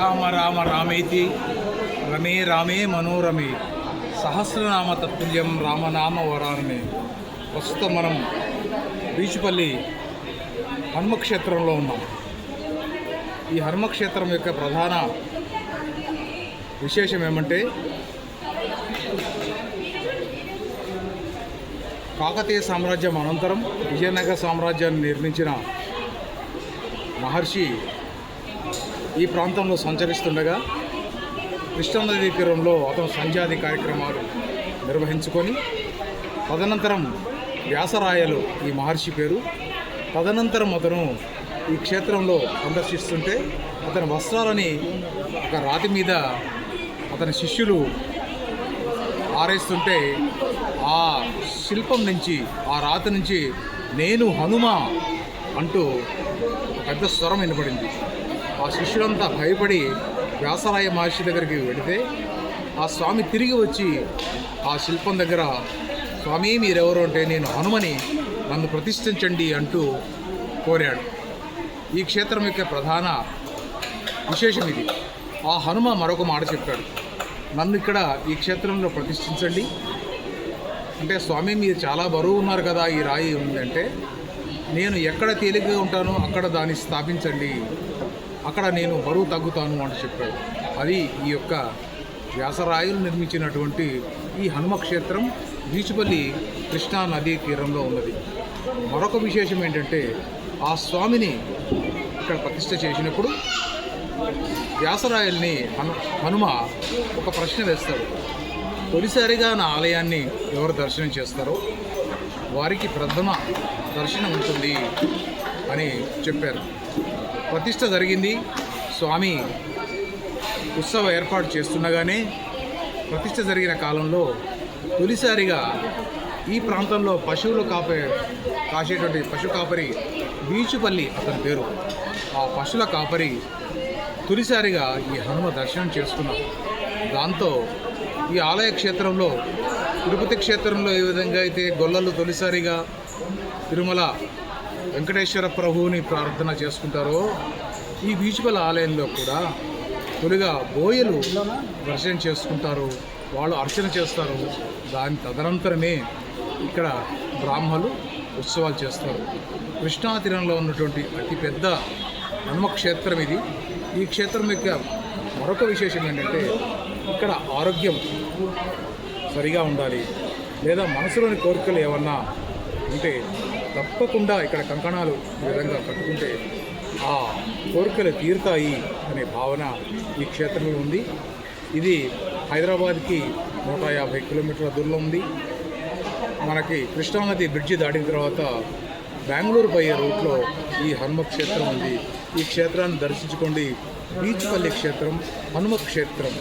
రామ రామ రామేతి రమే రామే మనోరమే. సహస్రనామ తత్తుల్యం రామనామ వరానమే. ప్రస్తుతం మనం బీచుపల్లి హనుమక్షేత్రంలో ఉన్నాం. ఈ హనుమక్షేత్రం యొక్క ప్రధాన విశేషం ఏమంటే కాకతీయ సామ్రాజ్యం అనంతరం విజయనగర సామ్రాజ్యాన్ని నిర్మించిన మహర్షి ఈ ప్రాంతంలో సంచరిస్తుండగా కృష్ణానదీ తీరంలో అతను సంధ్యాది కార్యక్రమాలు నిర్వహించుకొని తదనంతరం వ్యాసరాయలు ఈ మహర్షి పేరు. తదనంతరం అతను ఈ క్షేత్రంలో సందర్శిస్తుంటే అతని వస్త్రాలని ఒక రాతి మీద అతని శిష్యులు ఆరేస్తుంటే ఆ శిల్పం నుంచి ఆ రాతి నుంచి నేను హనుమ అంటూ పెద్ద స్వరం వినపడింది. ఆ శిష్యులంతా భయపడి వ్యాసరాయ మహర్షి దగ్గరికి వెళితే ఆ స్వామి తిరిగి వచ్చి ఆ శిల్పం దగ్గర స్వామి మీరెవరు? అంటే నేను హనుమని నన్ను ప్రతిష్ఠించండి అంటూ కోరాడు. ఈ క్షేత్రం యొక్క ప్రధాన విశేషం ఇది. ఆ హనుమ మరొక మాట చెప్పాడు. నన్ను ఇక్కడ ఈ క్షేత్రంలో ప్రతిష్ఠించండి. అంటే స్వామి మీరు చాలా బరువు ఉన్నారు కదా ఈ రాయి ఉందంటే నేను ఎక్కడ తేలికగా ఉంటానో అక్కడ దాన్ని స్థాపించండి. అక్కడ నేను బరువు తగ్గుతాను అని చెప్పాడు. అది ఈ యొక్క వ్యాసరాయులు నిర్మించినటువంటి ఈ హనుమక్షేత్రం బీచుపల్లి కృష్ణా నదీ తీరంలో ఉన్నది. మరొక విశేషం ఏంటంటే ఆ స్వామిని ఇక్కడ ప్రతిష్ట చేసినప్పుడు వ్యాసరాయల్ని హను హనుమ ఒక ప్రశ్న వేస్తాడు. తొలిసారిగా నా ఆలయాన్ని ఎవరు దర్శనం చేస్తారో వారికి ప్రథమ దర్శనం ఉంటుంది. అని చెప్పారు. ప్రతిష్ట జరిగింది. స్వామి ఉత్సవ ఏర్పాటు చేస్తుండగానే ప్రతిష్ట జరిగిన కాలంలో తొలిసారిగా ఈ ప్రాంతంలో పశువులు కాపే కాసేటువంటి పశు కాపరి బీచుపల్లి అతని పేరు. ఆ పశువుల కాపరి తొలిసారిగా ఈ హనుమ దర్శనం చేసుకున్నాం. దాంతో ఈ ఆలయ క్షేత్రంలో తిరుపతి క్షేత్రంలో ఏ విధంగా అయితే గొల్లలు తొలిసారిగా తిరుమల వెంకటేశ్వర ప్రభువుని ప్రార్థన చేసుకుంటారో ఈ బీచుపల్ల ఆలయంలో కూడా తొలిగా బోయలు దర్శనం చేసుకుంటారు వాళ్ళు అర్చన చేస్తారు. దాని తదనంతరమే ఇక్కడ బ్రాహ్మలు ఉత్సవాలు చేస్తారు. కృష్ణా తీరంలో ఉన్నటువంటి అతిపెద్ద హనుమక్షేత్రం ఇది. ఈ క్షేత్రం యొక్క మరొక విశేషం ఏంటంటే ఇక్కడ ఆరోగ్యం సరిగా ఉండాలి. లేదా మనసులోని కోరికలు ఏమన్నా ఉంటే తప్పకుండా ఇక్కడ కంకణాలు ఈ విధంగా కట్టుకుంటే ఆ కోరికలు తీరుతాయి అనే భావన ఈ క్షేత్రంలో ఉంది. ఇది హైదరాబాద్కి నూట యాభై కిలోమీటర్ల దూరంలో ఉంది. మనకి కృష్ణానది బ్రిడ్జి దాటిన తర్వాత బెంగళూరు పోయే రూట్లో ఈ హనుమ క్షేత్రం ఉంది. ఈ క్షేత్రాన్ని దర్శించుకోండి. బీచ్పల్లి క్షేత్రం హనుమ క్షేత్రం.